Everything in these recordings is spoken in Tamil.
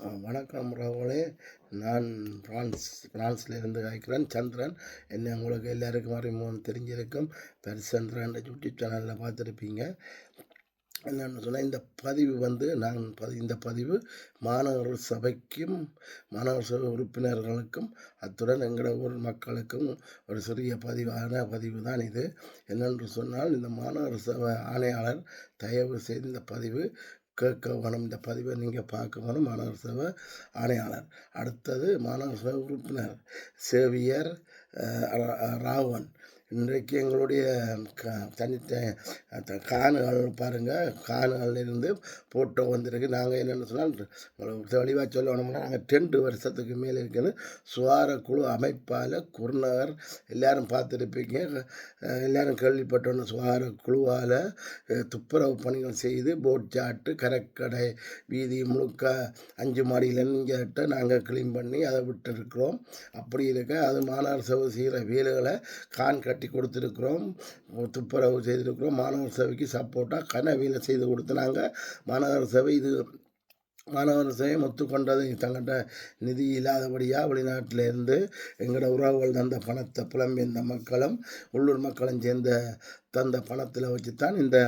வணக்கம் ரவங்களே நான் பிரான்ஸ் பிரான்ஸ்ல இருந்து அழைக்கிறேன். சந்திரன். என்ன உங்களுக்கு எல்லாருக்கும் அறிமுகம் தெரிஞ்சிருக்கும். பரிசந்திரன் யூடியூப் சேனலில் பார்த்துருப்பீங்க. என்னென்னு சொன்னால் இந்த பதிவு வந்து நான் பதி இந்த பதிவு மாணவர் சபைக்கும் மாணவர் சபை உறுப்பினர்களுக்கும் அத்துடன் எங்களோட ஊர் மக்களுக்கும் ஒரு சிறிய பதிவான பதிவு தான் இது. என்னென்று சொன்னால் இந்த மாணவர் சபை ஆணையாளர் தயவு செய்து இந்த பதிவு கேட்க வேணும். இந்த பதிவை நீங்கள் பார்க்க வேணும். சபை ஆணையாளர். அடுத்தது மாநகர சபை உறுப்பினர் சேவியர் ரா- ராவன் இன்றைக்கு எங்களுடைய க தனித்த காணுகள் பாருங்கள் காணுகள்லேருந்து ஃபோட்டோ வந்திருக்கு. நாங்கள் என்னென்னு சொன்னால் தெளிவாக சொல்லணும்னா நாங்கள் ரெண்டு வருஷத்துக்கு மேலே இருக்குது சுவார குழு அமைப்பால் குருநகர் எல்லாரும் பார்த்துருப்பீங்க. எல்லோரும் எல்லாரும் கேள்விப்பட்டோன்னு சுவார குழுவால் துப்புரவு பணிகள் செய்து போட் சாட்டு கரக்கடை வீதி முழுக்க அஞ்சு மாடியிலேருந்து இங்கே நாங்கள் க்ளீன் பண்ணி அதை விட்டுருக்குறோம். அப்படி இருக்க அது மாணவர் சவு செய்கிற வேலைகளை கான் கட்டி கட்டி கொடுத்துருக்குறோம். துப்புரவு செய்திருக்கிறோம். மாணவர் சபைக்கு சப்போர்ட்டாக கனவியில் செய்து கொடுத்து நாங்கள் மாணவர் சபை இது மாணவர் சபை ஒத்துக்கொண்டது தங்கிட்ட நிதி இல்லாதபடியாக வெளிநாட்டிலேருந்து எங்களோட உறவுகள் தந்த பணத்தை புலம்பெயர்ந்த மக்களும் உள்ளூர் மக்களும் சேர்ந்த தந்த பணத்தில் வச்சு தான் இந்த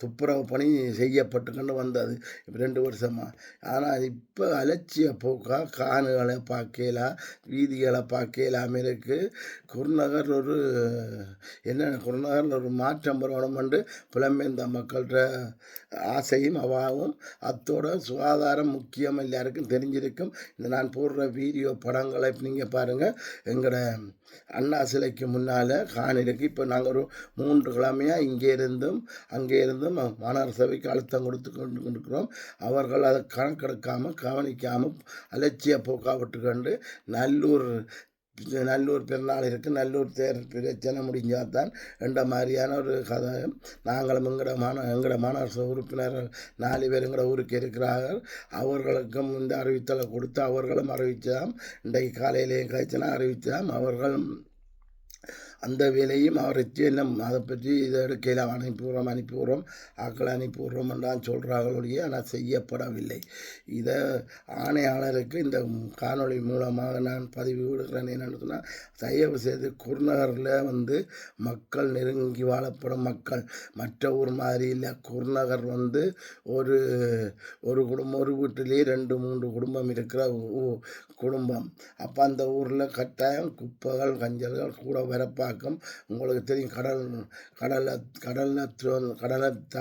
துப்புரவு பணி செய்யப்பட்டுக்கொண்டு வந்தது. ரெண்டு வருஷமாக ஆனால் இப்போ அலட்சிய போக்காக காணுகளை பார்க்கலாம் வீதிகளை பார்க்கலாம இருக்குது குருநகர் ஒரு என்ன குருநகரில் ஒரு மாற்றம் வரணுமென்று புலம்பெயர்ந்த மக்கள்கிட்ட ஆசையும் அவாவும் அத்தோட சுகாதாரம் முக்கியம் எல்லாருக்கும் தெரிஞ்சிருக்கும். இந்த நான் போடுற வீடியோ படங்களை நீங்கள் பாருங்கள் எங்களோட அண்ணா சிலைக்கு முன்னால் காணிருக்கு இப்போ நாங்கள் ஒரு மூன்று கிழமையாக இங்கே இருந்தும் அங்கே இருந்தும் மாநகர சபைக்கு அழுத்தம் கொடுத்து கொண்டு கொண்டிருக்கிறோம். அவர்கள் அதை கணக்கெடுக்காமல் கவனிக்காமல் அலட்சிய போக்கா விட்டுக்கொண்டு நல்லூர் நல்லூர் பெருநாள் இருக்குது நல்லூர் தேர் பிரச்சனை முடிஞ்சால் தான் என்ற மாதிரியான ஒரு கதை நாங்களும் எங்கட மாண எங்கட மாணவர் உறுப்பினர்கள் நாலு பேர் எங்கட ஊருக்கு இருக்கிறார்கள். அவர்களுக்கும் இந்த அறிவித்தலை கொடுத்து அவர்களும் அறிவித்தாம் இன்றைக்கு காலையிலேயும் கழிச்சனா அறிவித்தாம் அவர்களும் அந்த வேலையும் அவருக்கு என்ன அதை பற்றி இதை எடுக்கையில் அனுப்பிவிடுறோம் அனுப்பிவிடுறோம். ஆக்களை அனுப்பிவிடுறோம் தான் சொல்கிறார்களுடைய ஆனால் செய்யப்படவில்லை. இதை ஆணையாளருக்கு இந்த காணொளி மூலமாக நான் பதிவு விடுகிறேன். என்னென்னு சொன்னால் தயவு செய்து குருநகரில் வந்து மக்கள் நெருங்கி வாழப்படும் மக்கள். மற்ற ஊர் மாதிரி இல்லை. குருநகர் வந்து ஒரு ஒரு குடும்பம் ஒரு வீட்டிலேயே ரெண்டு மூன்று குடும்பம் இருக்கிற குடும்பம். அப்போ அந்த ஊரில் கட்டாயம் குப்பைகள் கஞ்சல்கள் கூட வரப்பாக்கும். உங்களுக்கு தெரியும் கடல் கடலில் கடலில் கடலை த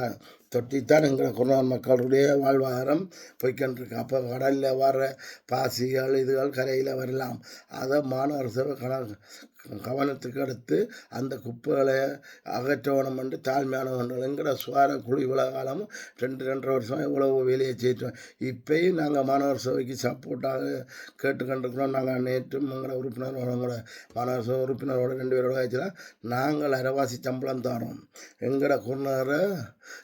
தொட்டித்தான் எங்கள் குருநாள் மக்களுடைய வாழ்வாதாரம் போய்க்கொண்டிருக்கு. அப்போ கடலில் வர பாசிகள் இதுகள் கரையில் வரலாம். அதை மாணவர் சபை கண கவனத்துக்கு எடுத்து அந்த குப்பைகளை அகற்றவனம் என்று தாழ்மையானவர்கள் சுவார குழு இவ்வளோ காலமும் ரெண்டு ரெண்டரை வருஷம் இவ்வளவு வேலையை செய்யிட்டோம் இப்பயும் நாங்கள் மாணவர் சபைக்கு சப்போர்ட்டாக கேட்டுக்கொண்டிருக்கிறோம். நாங்கள் நேற்றும் எங்களோட உறுப்பினரோட எங்களோட மாணவர் சபை உறுப்பினரோட ரெண்டு பேரோட ஆச்சுன்னா நாங்கள் அரைவாசி சம்பளம் தரோம். எங்களோட குருநகரை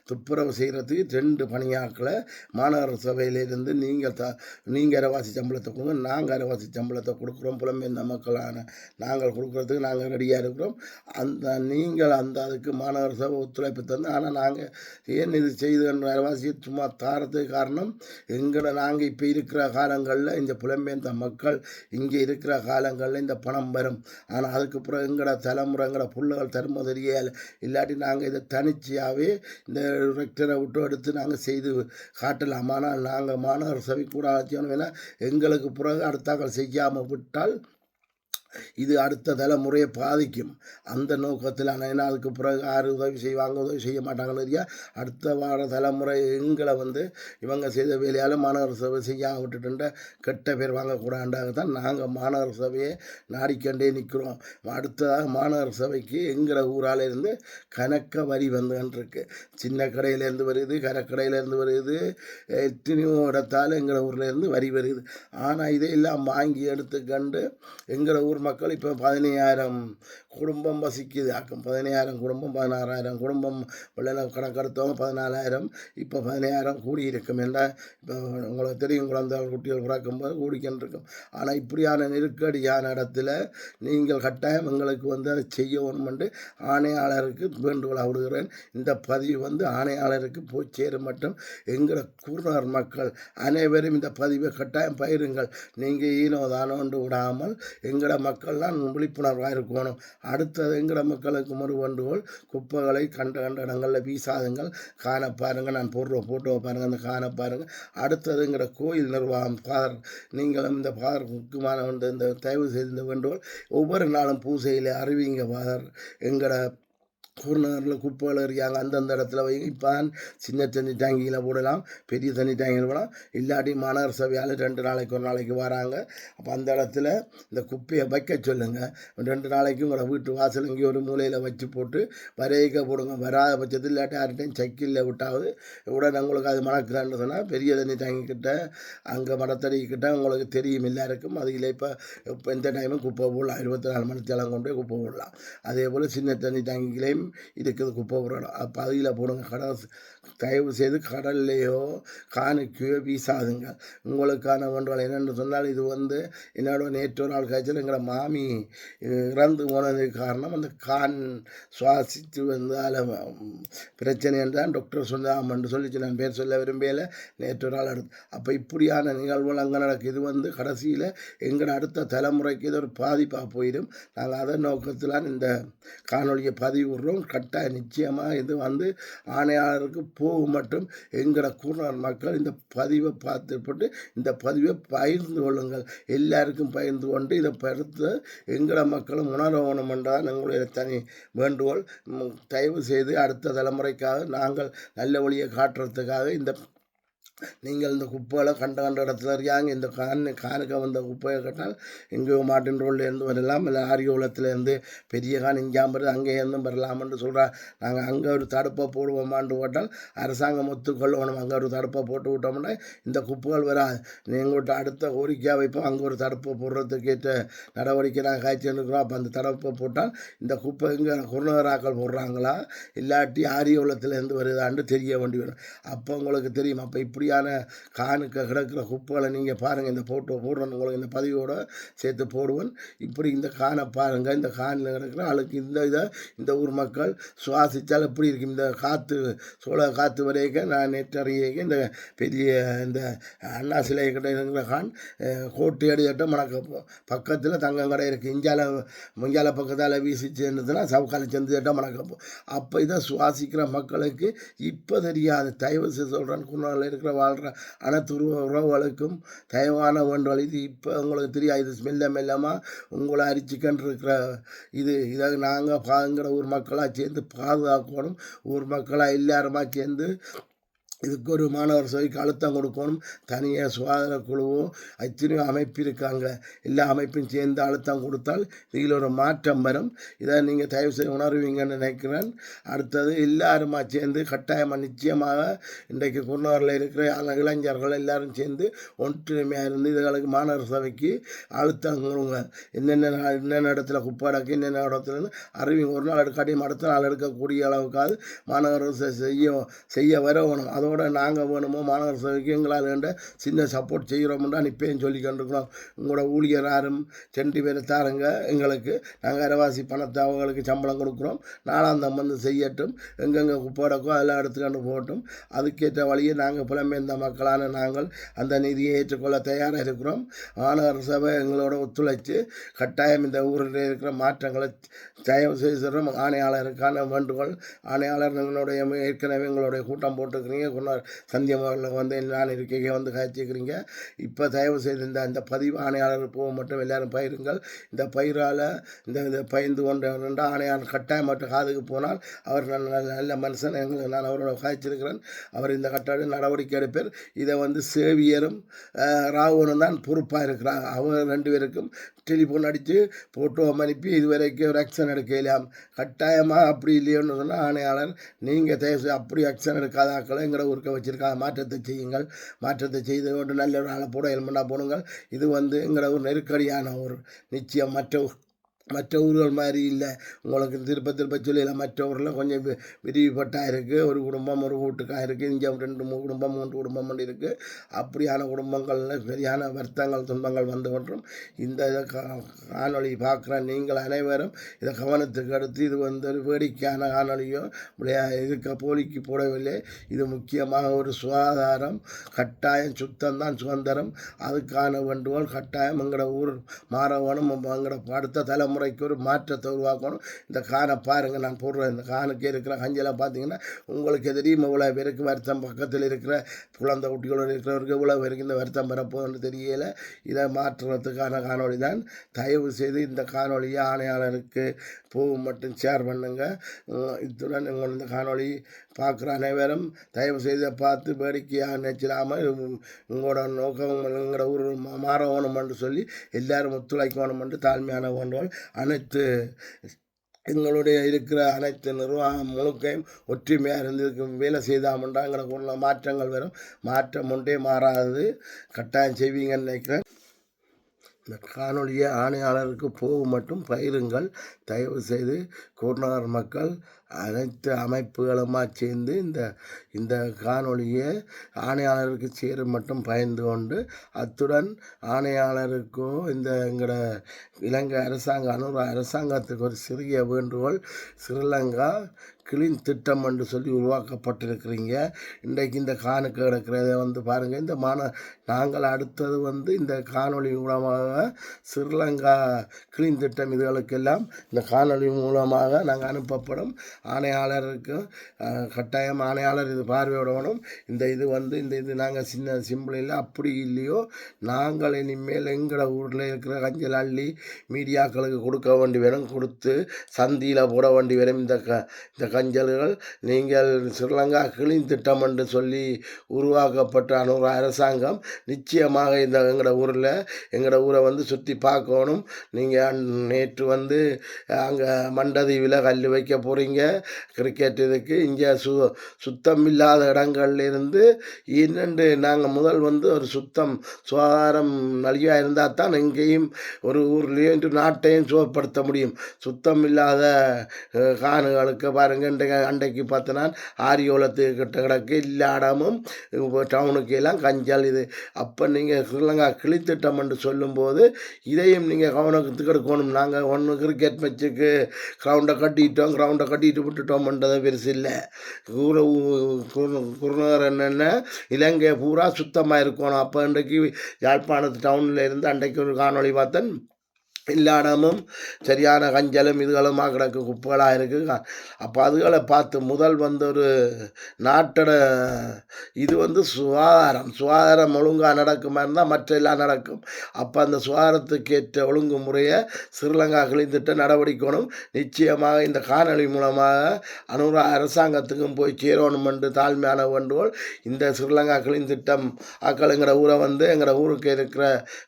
துப்புரவு செய்கிறதுக்கு ரெண்டு பணியாக்களை மாநகர சபையிலிருந்து நீங்கள் த நீங்கள் அரைவாசி சம்பளத்தை கொடுங்க நாங்கள் அரைவாசி சம்பளத்தை கொடுக்குறோம். புலம்பெயர்ந்த மக்களான நாங்கள் கொடுக்குறதுக்கு நாங்கள் ரெடியாக இருக்கிறோம். அந்த நீங்கள் அந்த அதுக்கு மாணவர் சபை ஒத்துழைப்பு தந்து ஆனால் நாங்கள் ஏன் இது செய்து அரைவாசி சும்மா தாரத்துக்கு காரணம் எங்களை நாங்கள் இப்போ இருக்கிற காலங்களில் இந்த புலம்பெயர்ந்த மக்கள் இங்கே இருக்கிற காலங்களில் இந்த பணம் வரும். ஆனால் அதுக்கப்புறம் எங்களோட தலைமுறை எங்களோட புள்ளைகள் தரும தெரியல இல்லாட்டி நாங்கள் இதை தனிச்சையாகவே இந்த ரெக்டரை விட்டு எடுத்து நாங்கள் செய்து காட்டலாம். ஆனால் நாங்கள் மாணவர் சபை கூட ஆட்சியணும் வேணால் எங்களுக்கு பிறகு அடுத்தாக்கள் செய்யாமல் விட்டால் இது அடுத்த தலைமுறையை பாதிக்கும். அந்த நோக்கத்தில் ஆனால் அதுக்கு பிறகு யார் உதவி செய்வாங்க? உதவி செய்ய மாட்டாங்கன்னு தெரியா? அடுத்த வார தலைமுறை எங்களை வந்து இவங்க செய்த வேலையால் மாநகர சபை செய்யாமல் விட்டுட்டு கெட்ட பேர் வாங்கக்கூடாண்டாக தான் நாங்கள் மாநகர சபையை நாடிக்கண்டே நிற்கிறோம் அடுத்ததாக மாநகர சபைக்கு எங்களை ஊரால் இருந்து கணக்க வரி வந்துகின்றிருக்கு சின்ன கடையிலேருந்து வருது கரக்கடையிலேருந்து வருது. எத்தனையோ இடத்தால் எங்களை ஊர்லேருந்து வரி வருது. ஆனால் இதையெல்லாம் வாங்கி எடுத்துக்கண்டு எங்களை ஊர் ஊர் மக்கள் இப்போ பதினையாயிரம் குடும்பம் வசிக்குது. அக்கம் பதினையாயிரம் குடும்பம் பதினாறாயிரம் குடும்பம் வெள்ள கணக்கெடுத்தவங்க பதினாலாயிரம் இப்போ பதினாயிரம் கூடி இருக்கும் இப்போ உங்களுக்கு தெரியும் குழந்தைகள் குட்டிகள் பிறக்கும்போது கூடிக்கின்னு இருக்கும் ஆனால் இப்படியான நெருக்கடியான இடத்துல நீங்கள் கட்டாயம் எங்களுக்கு வந்து அதை செய்யணும் என்று ஆணையாளருக்கு வேண்டுகோளாக விடுகிறேன். இந்த பதிவு வந்து ஆணையாளருக்கு போய் சேரும் மட்டும். எங்களை கூறுநர் மக்கள் அனைவரும் இந்த பதிவை கட்டாயம் பயிருங்கள் நீங்கள் ஈனோ தானோண்டு விடாமல் எங்களோட மக்கள்லாம் விழிப்புணர்வாக இருக்கணும். அடுத்தது மக்களுக்கு ஒரு வேண்டுகோள் குப்பைகளை கண்ட கண்ட இடங்களில் வீசாதுங்கள். காண பாருங்கள் நான் போடுற ஃபோட்டோவை பாருங்கள் அந்த காண பாருங்கள் அடுத்ததுங்கிற கோயில் நிர்வாகம் ஃபாதர் நீங்களும் இந்த ஃபாதர் முக்கியமான வந்து இந்த தயவு செய்து இந்த வேண்டுகோள் ஒவ்வொரு நாளும் பூசையில் அறிவிங்க ஃபாதர் எங்களோட குருநகரில் குப்பைகள் இருக்காங்க. அந்தந்த இடத்துல வைங்க இப்போ சின்ன தண்ணி டேங்கியில் போடலாம் பெரிய தண்ணி டேங்கியில் போடலாம். இல்லாட்டி மாநகர சபையால் ரெண்டு நாளைக்கு ஒரு நாளைக்கு வராங்க. அப்போ அந்த இடத்துல இந்த குப்பையை வைக்க சொல்லுங்கள் ரெண்டு நாளைக்கு உங்களை வீட்டு வாசல் இங்கே ஒரு மூலையில் வச்சு போட்டு வரையக்க போடுங்க. வராத பட்சத்தில் இல்லாட்டி யார்கிட்டையும் சைக்கிளில் விட்டாவது உடனே உங்களுக்கு அது மணக்கிறான்னு சொன்னால் பெரிய தண்ணி டேங்கிக்கிட்ட அங்கே மடத்தடிக்கிட்ட உங்களுக்கு தெரியும் எல்லாருக்கும். அதில் இப்போ இப்போ எந்த டைமும் குப்பை போடலாம். இருபத்தி நாலு மணி தேலம் கொண்டு போய் குப்பை போடலாம். அதே போல் சின்ன தண்ணி டேங்கிலையும் இருக்குது குப்பை போடணும் அப்போ போடுங்க கடல் தயவு செய்து கடல்லையோ காணிக்கையோ வீசாதுங்க. உங்களுக்கான ஒன்றால் என்னென்னு சொன்னால் இது வந்து என்னோட நேற்று ஒரு நாள் காய்ச்சல் எங்களை மாமி இறந்து போனதுக்கு காரணம் அந்த கான் சுவாசித்து வந்தால் பிரச்சனை என்றால் டாக்டர் சொன்னாமன்னு சொல்லிச்சு. நான் பேர் சொல்ல விரும்பல நேற்று ஒரு நாள் அடுத்து அப்போ இப்படியான நிகழ்வுகள் அங்கே நடக்குது. இது வந்து கடைசியில் எங்களோட அடுத்த தலைமுறைக்கு இது ஒரு பாதிப்பாக போயிடும். நாங்கள் அதன் நோக்கத்தில் இந்த காணொலியை பதிவு விடுறோம் கட்டாய நிச்சயமாக இது வந்து ஆணையாளருக்கு போகும் மட்டும் எங்களை கூடுதல் மக்கள் இந்த பதிவை பார்த்துப்பட்டு இந்த பதிவை பகிர்ந்து கொள்ளுங்கள். எல்லாருக்கும் பகிர்ந்து கொண்டு இதை படுத்து எங்களை மக்களும் உணரவணும் என்றால் எங்களுடைய தனி வேண்டுகோள் தயவு செய்து அடுத்த தலைமுறைக்காக நாங்கள் நல்ல வழியை காட்டுறதுக்காக இந்த நீங்கள் இந்த குப்பைகளை கண்ட கண்ட இடத்துல இருக்காங்க இந்த கான் கானுக்க வந்த குப்பையை கட்டால் எங்கேயோ மாட்டின் ரோட்லேருந்து வரலாம். இல்லை ஆரியோலத்துலேருந்து பெரிய கான் இங்காம்பரு அங்கேயிருந்தும் வரலாம்னு சொல்கிறா நாங்கள் அங்கே ஒரு தடுப்பை போடுவோமான்னு போட்டால் அரசாங்கம் ஒத்துக்கொள்ளணும் அங்கே ஒரு தடுப்பை போட்டு விட்டோம்னா இந்த குப்பைகள் வராது. எங்கள்கிட்ட அடுத்த கோரிக்கையாக வைப்போம். அங்கே ஒரு தடுப்பை போடுறதுக்கேற்ற நடவடிக்கை நாங்கள் காய்ச்சி இருக்கிறோம் அப்போ அந்த தடுப்பை போட்டால் இந்த குப்பை இங்கே குருநகராக்கள் போடுறாங்களா? இல்லாட்டி ஆரியோலத்துலேருந்து வருதான்னு தெரிய வேண்டி வரும். அப்போ உங்களுக்கு தெரியும். அப்போ இப்படி இப்படியான காணுக்க கிடக்கிற குப்பைகளை நீங்கள் பாருங்கள் இந்த ஃபோட்டோ போடுறேன். உங்களுக்கு இந்த பதிவோடு சேர்த்து போடுவேன். இப்படி இந்த கானை பாருங்கள் இந்த கானில் கிடக்கிற ஆளுக்கு இந்த இதை இந்த ஊர் மக்கள் சுவாசித்தால் எப்படி இருக்கும்? இந்த காற்று சோழ காற்று வரைக்கும் நான் நேற்றறிய இந்த பெரிய இந்த அண்ணா சிலை கிட்ட இருக்கிற கான் கோட்டு அடிச்சட்ட மணக்க பக்கத்தில் தங்கம் கடை இருக்குது இஞ்சால முஞ்சால பக்கத்தால் வீசி சேர்ந்ததுன்னா சவுக்கால சேர்ந்து சட்டம் மணக்கப்போம் அப்போ இதை சுவாசிக்கிற மக்களுக்கு இப்போ தெரியாது. தயவு செய்து சொல்கிறேன் குன்னால இருக்கிற வாழ்கிற அனைத்து உறவு உறவுகளுக்கும் தயவான வேண்டுகோள். இது இப்போ உங்களுக்கு தெரியாது. இது மெல்ல மெல்லமாக உங்களை அரிச்சிக்கன் இருக்கிற இது. இதை நாங்கள் பாங்கிற ஊர் மக்களாக சேர்ந்து பாதுகாக்கணும். ஊர் மக்களாக எல்லாருமா சேர்ந்து இதுக்கு ஒரு மாணவர் சபைக்கு அழுத்தம் கொடுக்கணும். தனியாக சுகாதார குழுவும் அத்தனையோ அமைப்பு இருக்காங்க. எல்லா அமைப்பும் சேர்ந்து அழுத்தம் கொடுத்தால் இதில் ஒரு மாற்றம் வரும். இதை நீங்கள் தயவு செய்து உணர்வீங்கன்னு நினைக்கிறேன். அடுத்தது எல்லாருமா சேர்ந்து கட்டாயமாக நிச்சயமாக இன்றைக்கு குன்னூரில் இருக்கிற இளைஞர்கள் எல்லாரும் சேர்ந்து ஒற்றுமையாக இருந்து இதுகளுக்கு மாணவர் சபைக்கு அழுத்தம் கொடுங்க. என்னென்ன என்னென்ன இடத்துல குப்பை அடக்கு என்னென்ன இடத்துலன்னு அறிவிங்க ஒரு நாள் எடுக்காட்டியும் அடுத்த நாள் எடுக்கக்கூடிய அளவுக்காவது மாணவர் செய்ய செய்ய வரவணும் அதுவும் அதோட நாங்கள் வேணுமோ மாநகர சபைக்கு எங்களால் வேண்ட சின்ன சப்போர்ட் செய்கிறோம்னா இப்பயும் சொல்லி கொண்டிருக்கிறோம். உங்களோட ஊழியர் யாரும் சென்று பேர் தாருங்க. எங்களுக்கு நாங்கள் அரைவாசி பணத்தை அவங்களுக்கு சம்பளம் கொடுக்குறோம். நாலாம் வந்து செய்யட்டும். எங்கெங்கே போடக்கோ அதெல்லாம் எடுத்துக்கொண்டு போகட்டும். அதுக்கேற்ற வழியை நாங்கள் புலம்பெயர்ந்த மக்களான நாங்கள் அந்த நிதியை ஏற்றுக்கொள்ள தயாராக இருக்கிறோம். மாநகர சபை எங்களோட ஒத்துழைச்சு கட்டாயம் இந்த ஊரில் இருக்கிற மாற்றங்களை தயவு செய்து ஆணையாளருக்கான வேண்டுகோள். ஆணையாளர் எங்களுடைய ஏற்கனவே எங்களுடைய கூட்டம் போட்டுக்கிறீங்க சொன்னார் சந்தியமகளில் வந்து நான் இருக்கையை வந்து காய்ச்சிக்கிறீங்க. இப்போ தயவு செய்து இந்த அந்த பதிவு ஆணையாளர் போக மட்டும் எல்லாரும் பயிருங்கள். இந்த பயிரால் இந்த இந்த பயந்து கொண்ட ரெண்டு ஆணையாளர் கட்டாயம் மட்டும் காதுக்கு போனால் அவர் நல்ல நல்ல மனுஷன். எங்களுக்கு நான் அவரோட காய்ச்சிருக்கிறேன். அவர் இந்த கட்டாய நடவடிக்கை எடுப்பார். இதை வந்து சேவியரும் ராவனும் தான் பொறுப்பாக இருக்கிறாங்க. அவங்க ரெண்டு பேருக்கும் டெலிஃபோன் அடித்து ஃபோட்டோ அனுப்பி இதுவரைக்கும் ஒரு ஆக்ஷன் எடுக்கலாம் கட்டாயமாக அப்படி இல்லையோன்னு சொன்னால் ஆணையாளர் நீங்கள் தயவு அப்படி ஆக்ஷன் எடுக்காதாக்களை எங்களோட இருக்க வச்சுருக்காங்க. மாற்றத்தை செய்யுங்கள். மாற்றத்தை செய்து கொண்டு நல்ல நாளை போட ஹெல்மெட்டாக போடுங்கள். இது வந்து எங்களோட ஒரு நெருக்கடியான ஒரு நிச்சயம். மற்ற மற்ற ஊர்கள் மாதிரி இல்லை. உங்களுக்கு திருப்ப திருப்ப சொல்லலாம் மற்ற ஊரில் கொஞ்சம் வி- விரிவுபட்டா இருக்குது ஒரு குடும்பம் ஒரு வீட்டுக்காக இருக்குது இங்கே ரெண்டு மூணு குடும்பம் மூன்று குடும்பம் இருக்குது அப்படியான குடும்பங்களில் சரியான வருத்தங்கள் துன்பங்கள் வந்து கொண்டும் இந்த இதை கா காணொளி பார்க்குற நீங்கள் அனைவரும் இதை கவனத்துக்கு எடுத்து இது வந்து ஒரு வேடிக்கையான காணொளியோ விளையா இதுக்கு போலிக்கு போடவில்லை. இது முக்கியமாக ஒரு சுகாதாரம் கட்டாயம் சுத்தம் தான் சுதந்திரம். அதுக்கான வேண்டுகோள் கட்டாயம் எங்களோட ஊர் மாறவனும் எங்களோட அடுத்த தலைமுறைக்கு ஒரு மாற்றத்தை உருவாக்கணும். இந்த காணை பாருங்கள் நான் போடுறேன் இந்த கானுக்கு இருக்கிற கஞ்சலை பார்த்தீங்கன்னா உங்களுக்கு தெரியும் இவ்வளோ பேருக்கு வருத்தம் பக்கத்தில் இருக்கிற குழந்தை குட்டிகளோடு இருக்கிறவருக்கு இவ்வளோ பேருக்கு இந்த வருத்தம் வரப்போகுதுன்னு தெரியல. இதை மாற்றுறதுக்கான காணொளி தான். தயவு செய்து இந்த காணொலியை ஆணையாளருக்கு பூவும் மட்டும் ஷேர் பண்ணுங்கள் இத்துடன் உங்கள் இந்த காணொளி பார்க்குற அனைவரும் தயவு செய்து பார்த்து வேடிக்கையாக நினைச்சிடாமல் உங்களோட நோக்கம் எங்களோட ஊர் மா- மாற வேணுமென்று சொல்லி எல்லாரும் ஒத்துழைக்கணும் என்று தாழ்மையான வேண்டுகோள் அனைத்து எங்களுடைய இருக்கிற அனைத்து நிர்வாகம் முழுக்கையும் ஒற்றுமையாக இருந்து வேலை செய்தாமன்றா எங்களுக்கு உள்ள மாற்றங்கள் வரும். மாற்றம் ஒன்றே மாறாது கட்டாயம் செய்வீங்கன்னு நினைக்கிறேன். இந்த காணொலியை ஆணையாளருக்கு போகும் மட்டும் பயிருங்கள். தயவு செய்து கூர்நகர் மக்கள் அனைத்து அமைப்புகளுமா சேர்ந்து இந்த இந்த காணொலியை ஆணையாளருக்கு சேரும் மட்டும் பயந்து கொண்டு அத்துடன் ஆணையாளருக்கும் இந்த எங்களோட இலங்கை அரசாங்க அனுர அரசாங்கத்துக்கு ஒரு சிறிய வேண்டுகோள் ஸ்ரீலங்கா கிளீன் திட்டம் என்று சொல்லி உருவாக்கப்பட்டிருக்கிறீங்க. இன்றைக்கு இந்த காணுக்கு கிடக்கிறத வந்து பாருங்கள் இந்த மாண நாங்கள் அடுத்தது வந்து இந்த காணொளி மூலமாக ஸ்ரீலங்கா கிளீன் திட்டம் இதுகளுக்கெல்லாம் இந்த காணொளி மூலமாக நாங்கள் அனுப்பப்படும். ஆணையாளருக்கும் கட்டாயம் ஆணையாளர் இது பார்வையிடணும். இந்த இது வந்து இந்த இது நாங்கள் சின்ன சிம்பிள் இல்லை அப்படி இல்லையோ நாங்கள் இனிமேல் எங்களோட ஊரில் இருக்கிற கஞ்சல் அள்ளி மீடியாக்களுக்கு கொடுக்க வேண்டி வரும். கொடுத்து சந்தியில் போட வேண்டி வரும். இந்த க இந்த கஞ்சல்கள் நீங்கள் ஸ்ரீலங்கா கிளீன் திட்டம் என்று சொல்லி உருவாக்கப்பட்ட அனுபவ அரசாங்கம் நிச்சயமாக இந்த எங்களோட ஊரில் எங்களோட ஊரை வந்து சுற்றி பார்க்கணும். நீங்கள் நேற்று வந்து அங்கே மண்டதீவில் கல் வைக்க போகிறீங்க கிரிக்கெட் இதுக்கு இங்கே சு சுத்தம் இல்லாத இடங்கள்லேருந்து இன்னண்டு நாங்கள் முதல் வந்து ஒரு சுத்தம் சுகாதாரம் நலிவாக இருந்தால் தான் எங்கேயும் ஒரு ஊர்லேயும் இன்று நாட்டையும் சுகப்படுத்த முடியும். சுத்தம் இல்லாத காணுகளுக்கு பாருங்க இன்றைக்கு அன்றைக்கு பார்த்தனா ஆரியோலத்துக்கு கிட்ட கிடக்கு இல்லாடமும் டவுனுக்கு எல்லாம் கஞ்சல் இது. அப்போ நீங்கள் ஸ்ரீலங்கா கிளித்திட்டம் என்று சொல்லும்போது இதையும் நீங்கள் கவனத்துக்கு எடுக்கணும். நாங்கள் ஒன்று கிரிக்கெட் மேட்சுக்கு கிரவுண்டை கட்டிட்டோம் கிரவுண்டை கட்டிட்டு விட்டுட்டோம்ன்றதை பெருசு இல்லை. குரு குருநகர் என்னென்ன இலங்கை பூரா சுத்தமாக இருக்கணும் அப்போ இன்றைக்கு யாழ்ப்பாணத்து டவுனில் இருந்து அன்றைக்கு ஒரு காணொளி பார்த்தேன். எல்லா இடமும் சரியான கஞ்சலும் இதுகளுமாக கிடக்கு குப்பைகளாக இருக்குது அப்போ அதுகளை பார்த்து முதல் வந்து ஒரு நாட்டோட இது வந்து சுகாதாரம் சுகாதாரம் ஒழுங்காக நடக்குமா இருந்தால் மற்ற எல்லாம் நடக்கும். அப்போ அந்த சுகாதாரத்துக்கு ஏற்ற ஒழுங்குமுறையை ஸ்ரீலங்கா கிழிந்துட்டு நடவடிக்கணும் நிச்சயமாக இந்த காணொலி மூலமாக அனுரா அரசாங்கத்துக்கும் போய் சேரணும் என்று தாழ்மையான வேண்டுகோள். இந்த ஸ்ரீலங்கா கிழிந்திட்டம் ஆக்கள் எங்களோட ஊரை வந்து எங்களோட ஊருக்கு இருக்கிற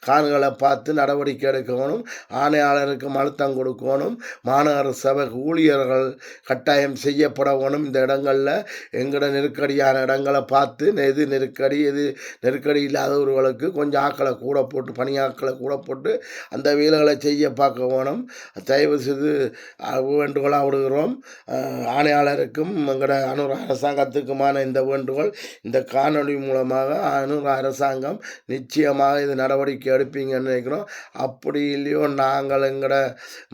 காணுகளை பார்த்து நடவடிக்கை எடுக்கணும் ஆணையாளருக்கு அழுத்தம் கொடுக்கணும். மாநகர சபை ஊழியர்கள் கட்டாயம் செய்யப்படணும் இந்த இடங்களில் எங்கட நெருக்கடியான இடங்களை பார்த்து எது நெருக்கடி எது நெருக்கடி இல்லாதவர்களுக்கு கொஞ்சம் ஆக்களை கூட போட்டு பணியாக்களை கூட போட்டு அந்த வேலைகளை செய்ய பார்க்க வேணும் தயவு செய்து வேண்டுகோளாக விடுகிறோம். ஆணையாளருக்கும் எங்களோட அனுர அரசாங்கத்துக்குமான இந்த வேண்டுகோள் இந்த காணொளி மூலமாக அனுர அரசாங்கம் நிச்சயமாக இது நடவடிக்கை எடுப்பீங்கன்னு நினைக்கிறோம். அப்படி இல்லையோ நாங்கள் எங்களோட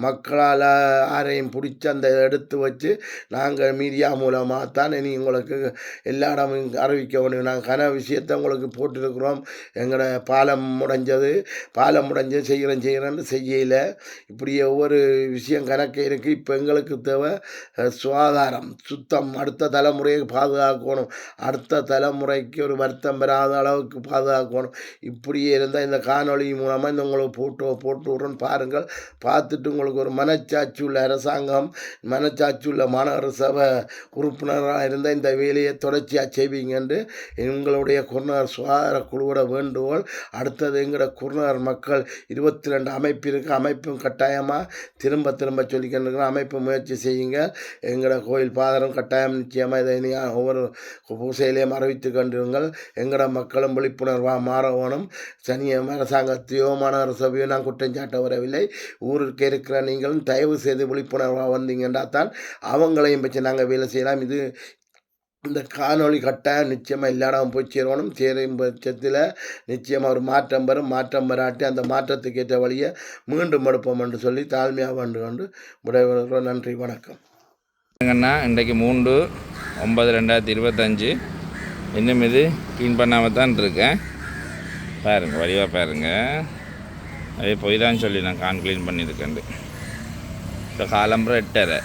மக்களால் யாரையும் பிடிச்சி அந்த எடுத்து வச்சு நாங்கள் மீடியா மூலமாக தான் இனி உங்களுக்கு எல்லா இடமும் அறிவிக்க முடியும் நாங்கள் கன விஷயத்தை உங்களுக்கு போட்டிருக்கிறோம். எங்களோட பாலம் முடைஞ்சது. பாலம் முடைஞ்சது செய்கிறேன் செய்கிறேன்னு செய்யல. இப்படி ஒவ்வொரு விஷயம் கணக்கு இருக்குது இப்போ எங்களுக்கு தேவை சுகாதாரம். சுத்தம். அடுத்த தலைமுறையை பாதுகாக்கணும். அடுத்த தலைமுறைக்கு ஒரு வருத்தம் பெறாத அளவுக்கு பாதுகாக்கணும். இப்படியே இருந்தால் இந்த காணொளி மூலமாக இந்த உங்களுக்கு போட்டோ போட்டு விட்றோன்னு பாருங்கள். பார்த்துட்டு உங்களுக்கு ஒரு மனச்சாட்சி உள்ள அரசாங்கம் மனச்சாட்சி உள்ள மாநகர சபை உறுப்பினராக இருந்தால் இந்த வேலையை தொடர்ச்சியாக செய்வீங்கன்று எங்களுடைய குருநகர் சுகாதார குழுவோட வேண்டுகோள். அடுத்தது எங்களோட குருநகர் மக்கள் இருபத்தி ரெண்டு அமைப்பு இருக்கு. அமைப்பும் கட்டாயமாக திரும்ப திரும்ப சொல்லிக்கிட்டு அமைப்பு முயற்சி செய்யுங்க. எங்களோட கோயில் பாதரம் கட்டாயம் நிச்சயமாக இதை நீங்கள் ஒவ்வொரு பூசையிலையும் அறிவித்து கண்டுங்கள் எங்களோட மக்களும் விழிப்புணர்வாக மாறவனும் சனியம் அரசாங்கத்தையோ மாநகர சபையோ நான் குற்றம் சாட்ட வரவில்லை ஊருக்கு இருக்கிற நீங்களும் தயவு செய்து விழிப்புணர்வாக வந்தீங்கன்னா தான் அவங்களையும் வச்சு நாங்கள் வேலை செய்யலாம். இது இந்த காணொளி கட்டாயம் நிச்சயமாக இல்லாடாமல் போய் சேரணும் சேரும் பட்சத்தில் நிச்சயமாக ஒரு மாற்றம் வரும். மாற்றம் வராட்டி அந்த மாற்றத்துக்கு ஏற்ற வழியை மீண்டும் எடுப்போம் என்று சொல்லி தாழ்மையாக வேண்டு கொண்டு விடைபெறுகிறோம். நன்றி. வணக்கம். என்னங்கன்னா இன்றைக்கு மூன்று ஒன்பது ரெண்டாயிரத்தி இருபத்தஞ்சு. இன்னும் இது க்ளீன் பண்ணாமல் தான் இருக்கேன். பாருங்கள் வழிவாக பாருங்கள் அதே போய் தான் சொல்லி நான் கான் க்ளீன் பண்ணியிருக்கேன் இப்போ காலம்புற எட்டரை.